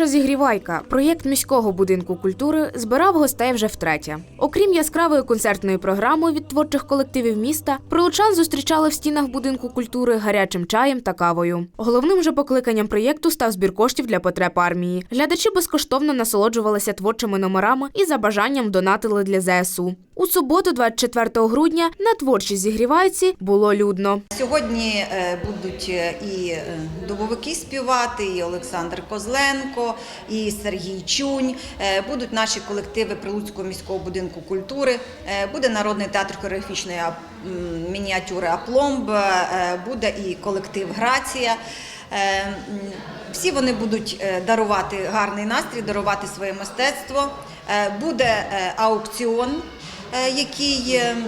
Творча зігрівайка. Проєкт міського будинку культури збирав гостей вже втретє. Окрім яскравої концертної програми від творчих колективів міста, прилучан зустрічали в стінах будинку культури гарячим чаєм та кавою. Головним же покликанням проєкту став збір коштів для потреб армії. Глядачі безкоштовно насолоджувалися творчими номерами і за бажанням донатили для ЗСУ. У суботу, 24 грудня, на творчій зігрівайці було людно. Сьогодні е, будуть е, і е, дубовики співати, і Олександр Козленко, і Сергій Чунь. Е, Будуть наші колективи Прилуцького міського будинку культури. Е, Буде народний театр хореографічної мініатюри Апломб, е, буде і колектив Грація. Всі вони будуть дарувати гарний настрій, дарувати своє мистецтво. Буде аукціон, який е, м,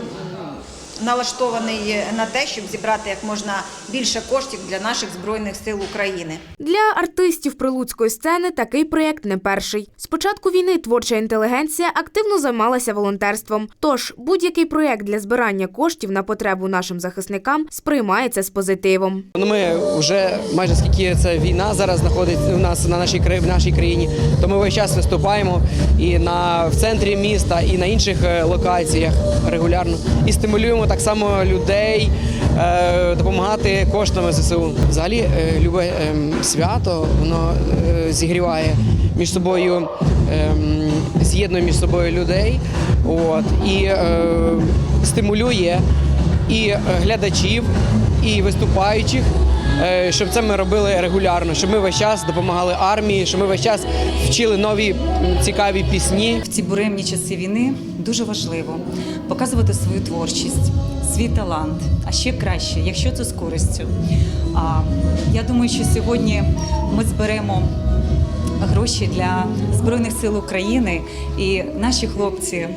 налаштований на те, щоб зібрати як можна більше коштів для наших збройних сил України. Для артистів прилуцької сцени такий проєкт не перший. З початку війни творча інтелігенція активно займалася волонтерством. Тож будь-який проєкт для збирання коштів на потребу нашим захисникам сприймається з позитивом. Ну, ми вже майже скільки це війна зараз знаходиться у нас на нашій нашій країні, то ми весь час виступаємо і на в центрі міста, і на інших е, локаціях регулярно. І стимулюємо так само людей е, допомагати коштами ЗСУ. Взагалі, е, любе е, свято воно е, зігріває між собою, е, з'єднує між собою людей. От і е, стимулює і е, глядачів, і виступаючих, е, щоб це ми робили регулярно, щоб ми весь час допомагали армії, щоб ми весь час вчили нові цікаві пісні. В ці буремні часи війни дуже важливо показувати свою творчість, свій талант, а ще краще, якщо це з користю. А я думаю, що сьогодні ми зберемо гроші для Збройних сил України, і наші хлопці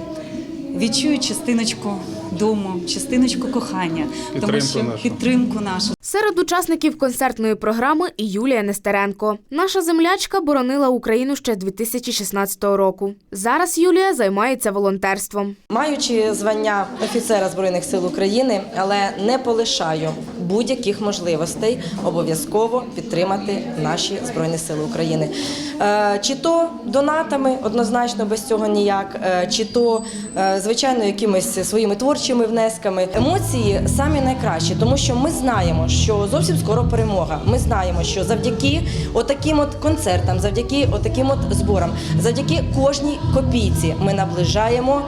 відчують частиночку дому, частиночку кохання, тому що нашу. підтримку нашу. Серед учасників концертної програми і Юлія Нестеренко. Наша землячка боронила Україну ще 2016 року. Зараз Юлія займається волонтерством. Маючи звання офіцера Збройних сил України, але не полишаю будь-яких можливостей обов'язково підтримати наші Збройні Сили України. Е, Чи то донатами, однозначно без цього ніяк, е, чи то, е, звичайно, якимись своїми творчими внесками. Емоції самі найкращі, тому що ми знаємо, що зовсім скоро перемога. Ми знаємо, що завдяки отаким от концертам, завдяки отаким от зборам, завдяки кожній копійці ми наближаємо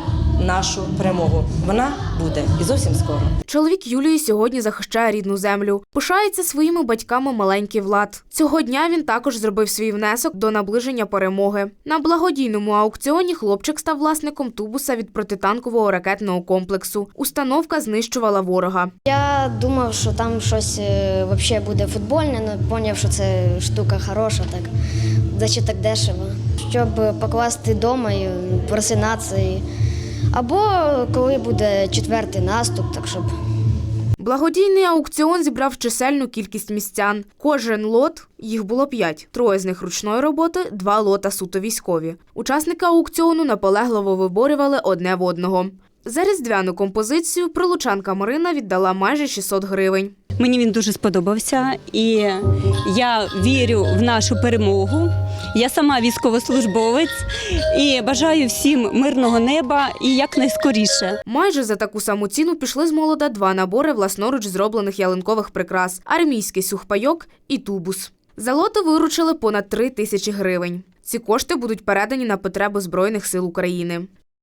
нашу перемогу. Вона буде і зовсім скоро. Чоловік Юлії сьогодні захищає рідну землю. Пишається своїми батьками маленький влад. Цього дня він також зробив свій внесок до наближення перемоги. На благодійному аукціоні хлопчик став власником тубуса від протитанкового ракетного комплексу. Установка знищувала ворога. Я думав, що там щось е, вообще буде футбольне, але зрозумів, що це штука хороша, так значить так дешево. Щоб покласти вдома і просинатися. І... Або коли буде четвертий наступ, так щоб Благодійний аукціон зібрав чисельну кількість містян. Кожен лот їх було п'ять. Троє з них ручної роботи, два лота суто військові. Учасники аукціону наполегливо виборювали одне в одного. За різдвяну композицію прилучанка Марина віддала майже 600 гривень. Мені він дуже сподобався, і я вірю в нашу перемогу. Я сама військовослужбовець і бажаю всім мирного неба і якнайскоріше. Майже за таку саму ціну пішли з молода два набори власноруч зроблених ялинкових прикрас: армійський сухпайок і тубус. За лоти виручили понад три тисячі гривень. Ці кошти будуть передані на потреби Збройних сил України.